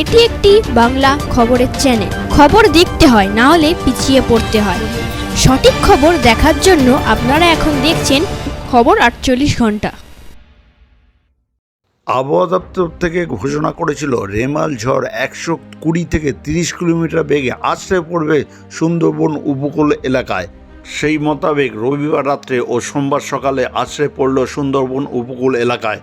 এটি একটি বাংলা খবরের চ্যানেল খবর দেখতে হয়, না হলে পিছিয়ে পড়তে হয়। সঠিক খবর দেখার জন্য আপনারা এখন দেখছেন খবর আটচল্লিশ ঘণ্টা। আবহাওয়া দপ্তর থেকে ঘোষণা করেছিল, রেমাল ঝড় একশো কুড়ি থেকে তিরিশ কিলোমিটার বেগে আছড়ে পড়বে সুন্দরবন উপকূল এলাকায়। সেই মোতাবেক রবিবার রাত্রে ও সোমবার সকালে আছড়ে পড়ল সুন্দরবন উপকূল এলাকায়।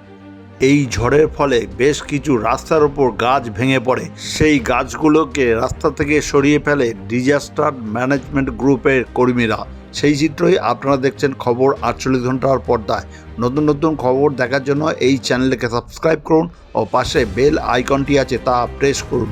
এই ঝড়ের ফলে বেশ কিছু রাস্তার ওপর গাছ ভেঙে পড়ে। সেই গাছগুলোকে রাস্তা থেকে সরিয়ে ফেলে ডিজাস্টার ম্যানেজমেন্ট গ্রুপের কর্মীরা। সেই চিত্রই আপনারা দেখছেন খবর আটচল্লিশ ঘণ্টার পর্দায়। নতুন নতুন খবর দেখার জন্য এই চ্যানেলকে সাবস্ক্রাইব করুন ও পাশে বেল আইকনটি আছে তা প্রেস করুন।